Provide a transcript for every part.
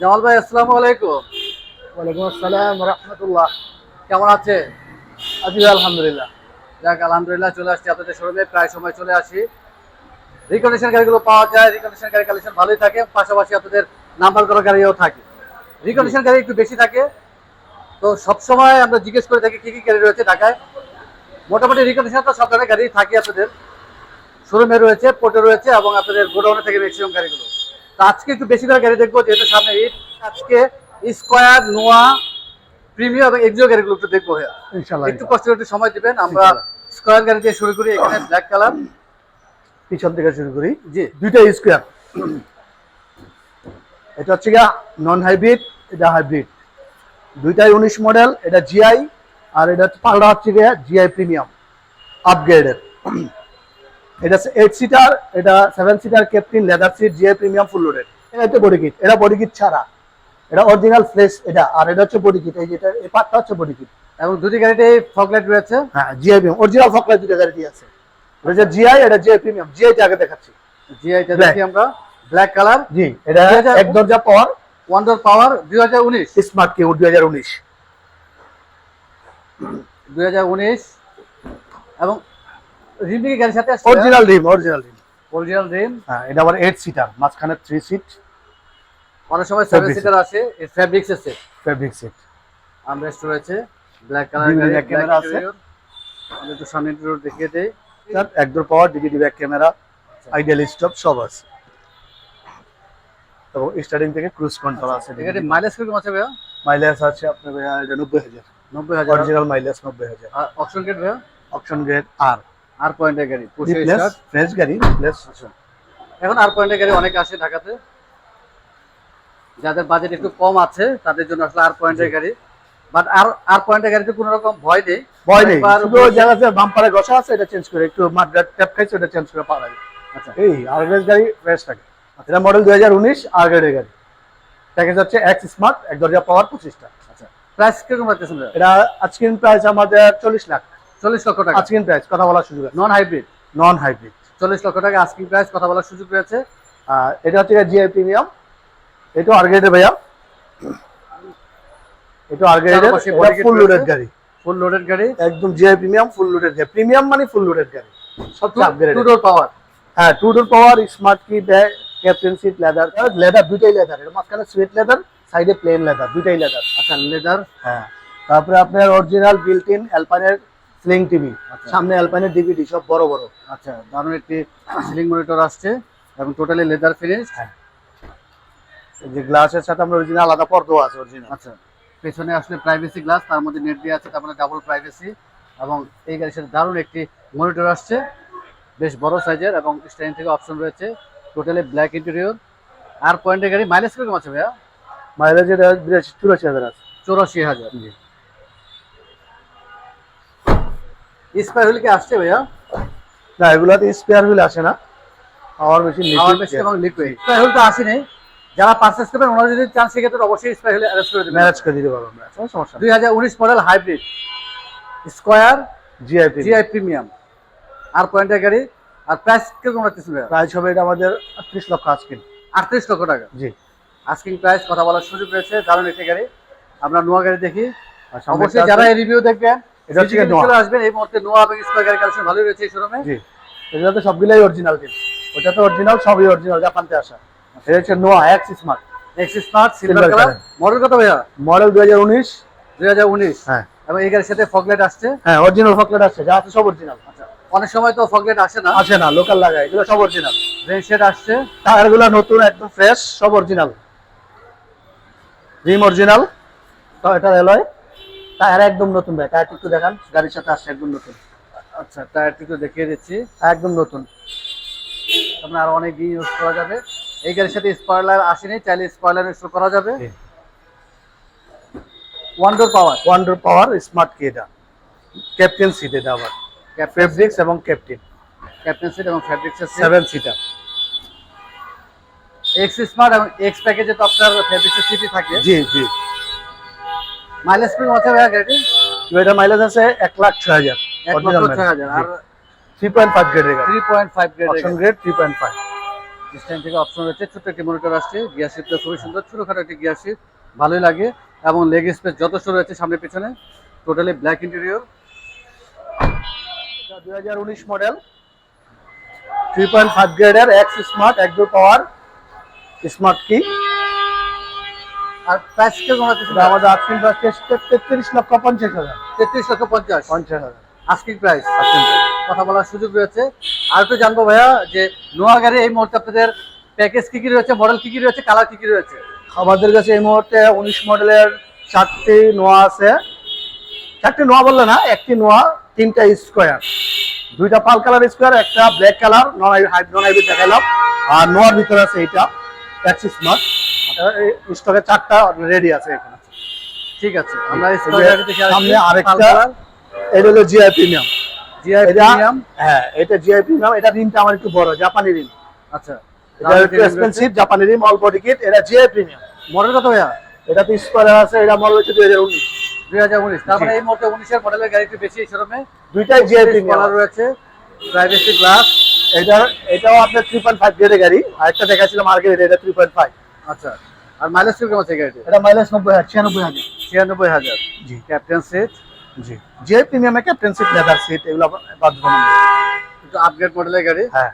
জামাল ভাই আসসালামু আলাইকুম। ওয়ালাইকুম আসসালাম রহমতুল্লাহ। কেমন আছে আছি আলহামদুলিল্লাহ। যাক আলহামদুলিল্লাহ চলে আসছি আপনাদের শোরুমে প্রায় সময় চলে আসি। রিকন্ডিশন গাড়িগুলো পাওয়া যায় রিকন্ডিশন গাড়ি কালেকশন ভালোই থাকে পাশাপাশি আপনাদের নাম্বার করা গাড়িও থাকে। রিকন্ডিশন গাড়ি একটু বেশি থাকে। তো সবসময় আমরা জিজ্ঞেস করে থাকি কী কী গাড়ি রয়েছে ঢাকায়? মোটামুটি রিকন্ডিশন তো সব ধরনের গাড়ি থাকে আপনাদের। শোরুমে রয়েছে পোর্টে রয়েছে এবং আপনাদের গোডাউনে থেকে ম্যাক্সিমাম গাড়িগুলো। তো আজকে একটু বেশি করে গাড়ি দেখব যেহেতু সামনে ঈদ। আজকে স্কোয়ার নোয়া প্রিমিয়াম এবং এক্সিও গাড়িগুলো একটু দেখব ইনশাল্লাহ একটু কষ্ট একটু সময় দিবেন। আমরা স্কোয়ার গাড়ি দিয়ে শুরু করি এখানে ব্ল্যাক কালার পিছন থেকে শুরু করি। জি। দুইটা স্কোয়ার এটা হচ্ছে গিয়া নন হাইব্রিড এটা হাইব্রিড দুইটাই উনিশ মডেল এটা জিআই আর এটা হচ্ছে পাল্টা হচ্ছে গিয়া জিআই প্রিমিয়াম আপগ্রেডের এটা এইট সিটার এটা seven seater captain leather seat GI premium full loaded এটা হচ্ছে বডি কিট এটা বডি কিট ছাড়া। এটা অরিজিনাল ফ্রেশ এটা আর এটা হচ্ছে বডি কিট এই যেটা এই পার্টটা হচ্ছে বডি কিট এবং দুটি গাড়িতে ফগলাইট রয়েছে? হ্যাঁ জিআই প্রিমিয়াম অরিজিনাল ফকলা দুইটা গাড়ি আছে। এটা জিআই এটা জিআই প্রিমিয়াম জিআইটা আগে দেখাচ্ছি। জিআইটা. দেখি আমরা। ব্ল্যাক কালার জি এটা এক দরজা পাওয়ার ওয়ান ওয়ান্ডার পাওয়ার দুই হাজার উনিশ। স্মার্ট কিউ দুই হাজার উনিশ। দুই হাজার উনিশ। এবং রিমিং গাড়ির সাথে original rim original rim. Original rim. হ্যাঁ এটা আবার এইট সিটার মাঝখানে থ্রি সিট অনেক সময় সেভেন Fabric সিটার আছে ফ্যাব্রিক্স এর সেট ফেব্রিক সিট আমরেস্ট রয়েছে ব্ল্যাক কালার বিভিন্ন ক্যামেরা আছে। আমি একটু সামনে একটু দেখিয়ে দেই। এক door power DVD back camera ideal stop সব আছে। এবং স্টার্টিং থেকে ক্রুজ কন্ট্রোল আছে এখানে মাইলেজ কীরকম আছে ভাইয়া? মাইলেজ আছে আপনার ভাইয়া এটা নব্বই হাজার। নব্বই হাজার। অরিজিনাল মাইলেজ নব্বই হাজার। অপশন গেট ভাইয়া? অপশন গ্রেড আর আর পয়েন্টের গাড়ি ফ্রেশ গাড়ি প্লাস আচ্ছা। এখন আর পয়েন্টের গাড়ি অনেক আসে ঢাকাতে। যাদের বাজেট একটু কম আছে তাদের জন্য আসলে আর পয়েন্টের গাড়ি। বাট আর আর পয়েন্টের গাড়িতে কোনো রকম ভয় নেই। ভয় নেই। শুধু ওই জায়গাতে বাম্পারে ঘষা আছে এটা চেঞ্জ করে একটু ট্যাপ খাইছে ওটা চেঞ্জ করে পাওয়া যায়। আচ্ছা। এই আরগ্রেস গাড়ি ফ্রেশ থাকে। এটা মডেল দুই হাজার উনিশ আরগ্রেডের গাড়ি। প্যাকেজ হচ্ছে এক্স স্মার্ট এক দরজা পাওয়ার পঁচিশটা। আচ্ছা। প্রাইস কীরকম রাখতেছেন এটা আজকের প্রাইস আমাদের চল্লিশ লাখ। চল্লিশ লক্ষ টাকা। আজকের প্রাইস কথা বলার সুযোগ নন হাইব্রিড নন হাইব্রিড চল্লিশ লক্ষ টাকা আস্কিং প্রাইস কথা বলার সুযোগ রয়েছে। এটা হচ্ছে জিআই প্রিমিয়াম এটা আরগ্রেডের ভাইয়া। এটা kit ফুল লোডেড গাড়ি। ফুল লোডেড গাড়ি। একদম জিআই প্রিমিয়াম ফুল লোডেড গাড়ি। প্রিমিয়াম মানে ফুল লোডেড গাড়ি। সবচেয়ে আপগ্রেড টু ডোর পাওয়ার হ্যাঁ two door power smart key bag captain seat leather leather দুইটাই লেদার এর মাঝখানে সুইট লেদার সাইডে প্লেন লেদার দুইটাই লেদার আচ্ছা লেদার হ্যাঁ তারপরে আপনার অরিজিনাল বিল্ট ইন অ্যালপাইনের স্লিং টিভি আচ্ছা। সামনে অ্যালপাইনের ডিভিডি সব বড় বড়। আচ্ছা দারুণ একটি সিলিং মনিটর আসছে এবং টোটালি লেদার ফিনিশ এই যে গ্লাসের সাথে আমরা অরিজিনাল আলাদা পর্দাও আছে অরিজিনাল আচ্ছা পেছনে আসলে প্রাইভেসি গ্লাস তার মধ্যে নেট দিয়ে আছে তারপরে ডাবল প্রাইভেসি এবং এই গাড়ির সাথে দারুণ একটি মনিটর আসছে বেশ বড় সাইজের এবং স্ট্যান্ড থেকে অপশন রয়েছে টোটালি ব্ল্যাক ইন্টেরিয়র আর পয়েন্টের গাড়ি মাইলেজ কীরকম আছে ভাইয়া? মাইলেজের বিরাশি চুরাশি হাজার আছে। চৌরাশি হাজার। জি। স্পাই হলে কি আসছে ভাইয়া? না এগুলাতে স্পেয়ার হুইল আসে না। পাওয়ার মেশিন পাওয়ার বেশি এবং লিকুইড স্পাই হলে তো আসেনি। যারা পারচেস করবেন ওনারা যদি চান সেক্ষেত্রে অবশ্যই স্পাই হলে অ্যারেঞ্জ করে দেবেন। ম্যানেজ করে দিতে পারব আমরা কোনো সমস্যা দুই হাজার উনিশ model hybrid Esquire GIP GI premium R পয়েন্টের গাড়ি আর প্রাইস কীরকম রাখতেছেন ভাইয়া? প্রাইস হবে এটা আমাদের আটত্রিশ লক্ষ আটত্রিশ লক্ষ টাকা। জি। আস্কিং প্রাইস কথা বলার সুযোগ রয়েছে দারুণ একটি গাড়ি। আমরা নোয়া গাড়ি দেখি। অবশ্যই যারা এই রিভিউ দেখবেন এটা হচ্ছে নোয়া। চলে আসবেন এই মুহূর্তে নোয়া এবং স্কোয়ার কালেকশন ভালোই রয়েছে এই শোরুমে জি। এগুলোতে সবগুলাই অরিজিনাল কিন্তু। ওটা তো অরিজিনাল সবই অরিজিনাল জাপানতে আসা। এটা হচ্ছে Noah X smart smart silver colour model কত ভাইয়া? মডেল হ্যাঁ। এবং এই গাড়ির সাথে ফগলেট আসছে। হ্যাঁ অরিজিনাল ফকলেট আছে যা আছে সব অরিজিনাল আচ্ছা। অনেক সময় তো ফগলেট আসে না। আসে না লোকাল লাগায় এগুলো সব অরিজিনাল রেন শেড আসছে। টায়ারগুলো নতুন একদম ফ্রেশ সব অরিজিনাল রিম অরিজিনাল তো এটা এলয় টায়ার একদম নতুন ভাই টায়ারটি একটু দেখান গাড়ির সাথে আসছে একদম নতুন। আচ্ছা টায়ারটি একটু দেখিয়ে দিচ্ছি। একদম নতুন। আপনার আরও অনেক দিন ইউজ করা যাবে। এই গাড়ির সাথে স্পয়লার আসেনি চাইলে স্পয়লার ইনস্টল করা যাবে। জি। One door power one door power smart key এটা। ক্যাপ্টেন সিট এটা আবার। ফেব্রিক্স এবং ক্যাপ্টেন ক্যাপ্টেন সিট এবং fabrics seven seater X smart এবং এক্স প্যাকেজে তো আপনার ফ্যাব্রিক্সের সিটি থাকে। জি জি। মাইলেজ স্পিড আছে ভাইয়া গাড়ি এটা মাইলেজ আছে এক লাখ ছয় হাজার। এক লক্ষ ছয় হাজার। আর থ্রি পয়েন্ট ফাইভ গ্রেডের গাড়ি। Three point five grade option grade three point five stand থেকে অপশন রয়েছে ছোট্ট একটি মনিটর আসছে। গিয়ার শিফটটা খুবই সুন্দর ছোটখাটো একটি গিয়ার শিফট ভালোই লাগে। এবং লেগ স্পেস যথেষ্ট রয়েছে সামনে পিছনে টোটালি ব্ল্যাক ইন্টেরিয়র দুই হাজার উনিশ মডেল থ্রি পয়েন্ট ফাইভ গ্রেডের এক্স স্মার্ট একদম পাওয়ার স্মার্ট কি আর প্রাইস কীরকম হচ্ছে এটা আমাদের আজকিন প্রাইস তেত্রিশ লক্ষ পঞ্চাশ হাজার। তেত্রিশ লক্ষ পঞ্চাশ? পঞ্চাশ হাজার। আস্কিং প্রাইস কথা বলার সুযোগ রয়েছে। আর একটু জানব ভাইয়া যে নোয়া গাড়ি এই মুহূর্তে আপনাদের প্যাকেজ কি কি রয়েছে মডেল কি কি রয়েছে কালার কি কি রয়েছে? আমাদের কাছে এই মুহূর্তে উনিশ মডেলের চারটি নোয়া আছে। চারটি নোয়া বললে না একটি নোয়া তিনটা স্কোয়ার দুইটা পাল কালার স্কোয়ার একটা ব্ল্যাক কালার নন হাইব্রিড দেখাইলাম আর নোয়ার ভিতরে আছে এইটা এক্স স্মার্ট স্টকে চারটা রেডি আছে এখানে। ঠিক আছে আমরা সামনে আরেকটা এটা হলো জিআই প্রিমিয়াম জিআই প্রিমিয়াম হ্যাঁ এটা জিআই প্রিমিয়াম এটা রিমটা আমার একটু বড় জাপানি রিম। আচ্ছা এটা একটু এক্সপেন্সিভ জাপানি রিম অল্প টিকিট এটা জিআই প্রিমিয়াম মডেল কত ভাইয়া? এটা তো স্কোয়ার আছে এটা মডেল হচ্ছে দুই হাজার উনিশ। দুই হাজার উনিশ তার মানে এই মুহূর্তে উনিশের মডেলের গাড়ি একটু বেশি শোরুমে। দুইটাই জিআই প্রিমিয়াম রয়েছে প্রাইভেসি গ্লাস এটা এটাও আপনার থ্রি পয়েন্ট ফাইভ গ্রেডের গাড়ি আরেকটা দেখাচ্ছিলাম মার্কেট এটা থ্রি পয়েন্ট ফাইভ আচ্ছা। আর মাইলেজ কীরকম আছে গাড়িটি এটা মাইলেজ নব্বই হাজার ছিয়ানব্বই হাজার। ছিয়ানব্বই হাজার। জি। ক্যাপ্টেন সিট জি। জিআই প্রিমিয়ামে ক্যাপ্টেন সিট লেদার সিট এগুলো বাধ্যতামূলক। একটু আপগ্রেড মডেলের গাড়ি? হ্যাঁ।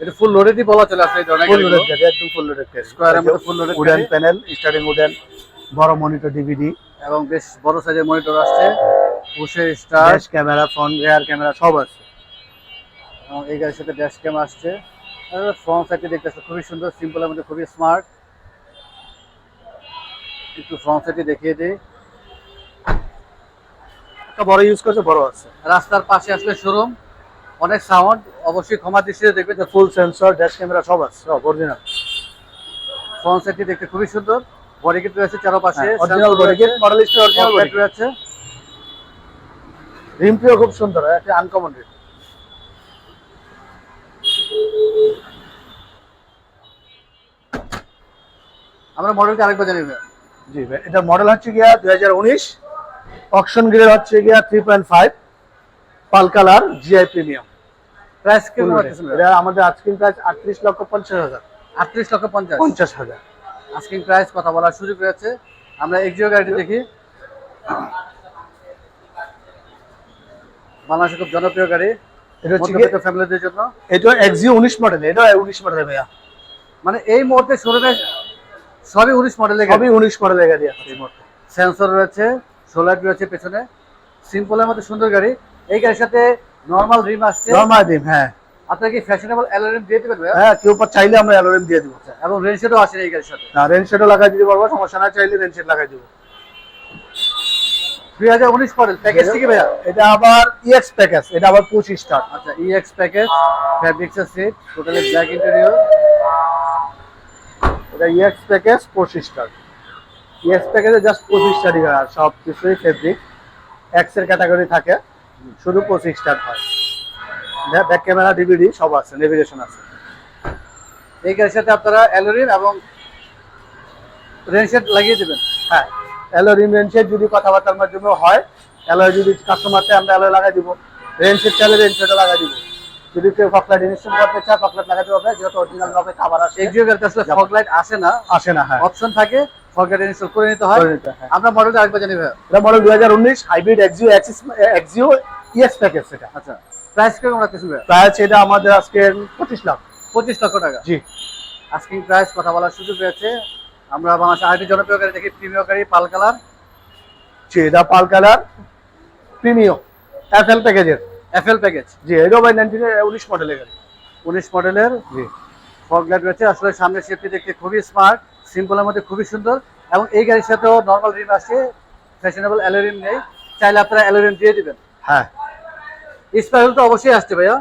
এটা ফুল লোডেডই বলা চলে এই ধরনের ফুল লোডেড গাড়ি একদম ফুল লোডেড মধ্যে full loaded wooden panel starting wooden বড় মনিটর ডিভিডি এবং বেশ বড় সাইজের মনিটর আসছে। পুশের start camera front rear camera সব আছে। এই গাড়ির সাথে ড্যাশ ক্যাম আসছে। ফ্রন্ট সাইডে দেখতে খুবই সুন্দর সিম্পলের মধ্যে খুবই স্মার্ট একটু ফ্রন্ট সাইডে দেখিয়ে দিই। একটা বড় ইউজ করছে বড় আছে। রাস্তার পাশে আসলে শোরুম অনেক সাউন্ড অবশ্যই ক্ষমা দৃষ্টিতে দেখবেন যে ফুল সেন্সর ড্যাশ ক্যামেরা সব আছে সব অরিজিনাল ফ্রন্ট সাইডটি দেখতে খুবই সুন্দর। বডি কিট রয়েছে চারপাশে। Original body kit model star original body রয়েছে। রিমটিও খুব সুন্দর একটা আনকমন রিম আমরা মডেলটা আরেকবার জানি। জি ভাই। এটা মডেল হচ্ছে গিয়া দুই হাজার উনিশ। অকশন গ্রেড হচ্ছে গিয়া three point five pearl colour GI premium price কেমন এটা আমাদের আজকিন প্রাইস আটত্রিশ লক্ষ পঞ্চাশ হাজার। আটত্রিশ লক্ষ পঞ্চাশ? পঞ্চাশ হাজার। আস্কিং প্রাইস কথা বলার সুযোগ রয়েছে। আমরা এক্সিও গাড়িটি দেখি। বাংলাদেশের খুব জনপ্রিয় গাড়ি। এটা হচ্ছে ফ্যামিলিদের জন্য। এটা এক্সিও উনিশ মডেল এটা উনিশ মডেলের ভাইয়া। মানে এই মুহূর্তে শোরুমে সবই উনিশ মডেলের সবই উনিশ মডেলের গাড়ি আছে। এই মুহূর্তে। সেন্সর রয়েছে সোলার রয়েছে পেছনে। সিম্পলের মধ্যে সুন্দর গাড়ি। এই গাড়ির সাথে নর্মাল রিম আসছে। নর্মাল দিন হ্যাঁ। আপনার কি ফ্যাশনেবল অ্যালোরিম দিয়ে দেবেন? হ্যাঁ কেউ পর চাইলে আমরা অ্যালোরিম দিয়ে দিব। এবং রেনশেডও আসে এই গাড়ির সাথে। না রেন শেডও লাগাই দিতে পারব সমস্যা না চাইলে রেন শেড লাগাই দিব। দুই হাজার উনিশ মডেল প্যাকেজ থেকে ভাইয়া? এটা আবার ইএক্স প্যাকেজ এটা আবার পঁচিশ স্টার আচ্ছা ইএক্স প্যাকেজ ফ্যাব্রিক্সের সিট টোটালি ব্ল্যাক ইন্টেরিয়র এটা ইএক্স প্যাকেজ পঁচিশ স্টার ইএক্স প্যাকেজে জাস্ট পঁচিশ স্টারই হয় সব কিছুই ফেব্রিক এক্সের ক্যাটাগরি থাকে, শুধু পঁচিশ স্টার হয়। ব্যাক ক্যামেরা ডিভিডি সব আছে নেভিগেশন আছে। এই গাড়ির সাথে আপনারা অ্যালোরিম এবং রেনশেড লাগিয়ে দেবেন। হ্যাঁ অ্যালো রিম রেনশেড যদি কথাবার্তার মাধ্যমে হয় অ্যালো যদি কাস্টমার চায় আমরা অ্যালো লাগাই দিব রেনশেড চাইলে রেনশেডও লাগাই দিব। যদি কেউ ফকলাইট ইনস্টল করতে চায় ফকলাইট লাগাতে হবে যেহেতু অরিজিনাল ভাবে খাবার আসে। এক্সিও গাড়িতে আসলে ফগ লাইট আসে না। আসে না হ্যাঁ। অপশন থাকে ফগ লাইট ইনস্টল করে নিতে হয়। হয়। আমরা মডেলটা আরেকবার জানি ভাইয়া। এটা মডেল দুই হাজার উনিশ hybrid Axio Axis Axio ES package সেটা আচ্ছা প্রাইস কীরকম রাখতেছেন ভাইয়া? প্রায় এটা আমাদের আজকে পঁচিশ লাখ। পঁচিশ লক্ষ টাকা। জি। আস্কিং প্রাইস কথা বলার সুযোগ রয়েছে আমরা বাংলাদেশের আরেকটি জনপ্রিয় গাড়ি দেখি প্রিমিয়ার গাড়ি পাল কালার। এটা পাল কালার প্রিমিয়ম এফএল প্যাকেজের এফএল প্যাকেজ জি এটাও বাই নাইনটিন উনিশ মডেলের গাড়ি। উনিশ মডেলের জি। ফগ লাইট রয়েছে আসলে সামনের শেপটি দেখতে খুবই স্মার্ট সিম্পলের মধ্যে খুবই সুন্দর এবং এই গাড়ির সাথেও নর্মাল রিম আসছে ফ্যাশনেবল অ্যালোরিম নেই চাইলে আপনারা অ্যালোরিম দিয়ে দিবেন। হ্যাঁ। স্পাইরাল তো অবশ্যই আসছে ভাইয়া।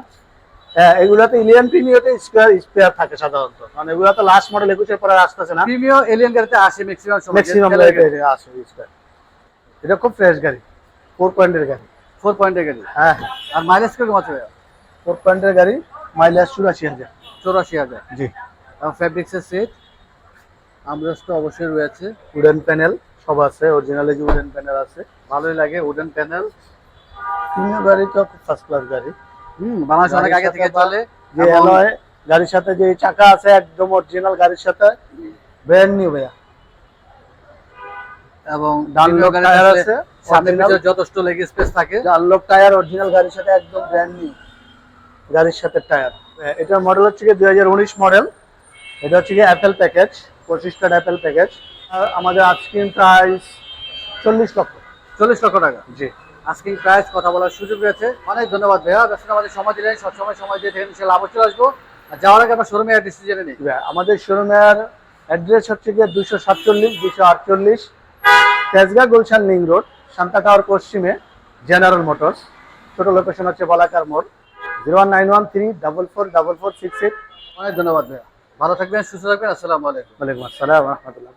হ্যাঁ এগুলাতে ইলিয়ান প্রিমিয়তে স্কোয়ার স্পেয়ার থাকে সাধারণত। মানে এগুলা তো লাস্ট মডেল একুশের পরে আসতেছে না। প্রিমিয় এলিয়ান গাড়িতে আসে ম্যাক্সিমাম ম্যাক্সিমাম আসে স্কোয়ার এটা খুব ফ্রেশ গাড়ি ফোর পয়েন্টের গাড়ি। ফোর পয়েন্টের গাড়ি? হ্যাঁ। আর মাইলেজ কীরকম আছে ফোর পয়েন্টের গাড়ি মাইলেজ চুরাশি হাজার। চৌরাশি হাজার। জি। ফ্যাব্রিক্সের সিট আমরেস্ট তো অবশ্যই রয়েছে। উডেন প্যানেল সব আছে অরিজিনালে যে উডেন প্যানেল আছে। ভালোই লাগে উডেন প্যানেল প্রিমিয়াম গাড়ি তো ফার্স্ট ক্লাস গাড়ি। হুম বাংলাদেশ অনেক আগে থেকে চলে। যে অ্যালয় গাড়ির সাথে যে চাকা আছে একদম অরিজিনাল গাড়ির সাথে ব্র্যান্ড নিউ ভাইয়া। এবং বিভিন্ন টায়ার আছে, সামনে। পিছনে যথেষ্ট লেগ স্পেস থাকে। আনলক টায়ার অরিজিনাল গাড়ির সাথে একদম ব্র্যান্ড নিউ গাড়ির সাথে টায়ার। এটার মডেল হচ্ছে কি দুই হাজার উনিশ মডেল এটা হচ্ছে কি অ্যাপেল প্যাকেজ পঁচিশটা অ্যাপেল প্যাকেজ আর আমাদের আজকিন প্রাইস চল্লিশ লক্ষ। চল্লিশ লক্ষ টাকা। জি। আজকে প্রাইস কথা বলার সুযোগ রয়েছে। অনেক ধন্যবাদ ভাইয়া। দর্শক আমাদের সময় দিলেন। সবসময় সময় দিয়ে থেকে আবার চলে আসব। আর যাওয়ার আগে আমরা শোরুমে অ্যাড্রেস জেনে নিই। আমাদের শোরুমের অ্যাড্রেস হচ্ছে গিয়ে দুশো সাতচল্লিশ দুশো আটচল্লিশ। Tejgaon Gulshan link road Shanta tower পশ্চিমে জেনারেল মোটরস। ছোট লোকেশন হচ্ছে বলাকার মোড়। Zero one nine one three double four double four six six অনেক ধন্যবাদ ভাইয়া। ভালো থাকবেন সুস্থ থাকবেন। আসসালামু আলাইকুম। ওয়ালাইকুম আসসালাম রহমতুল্লাহ।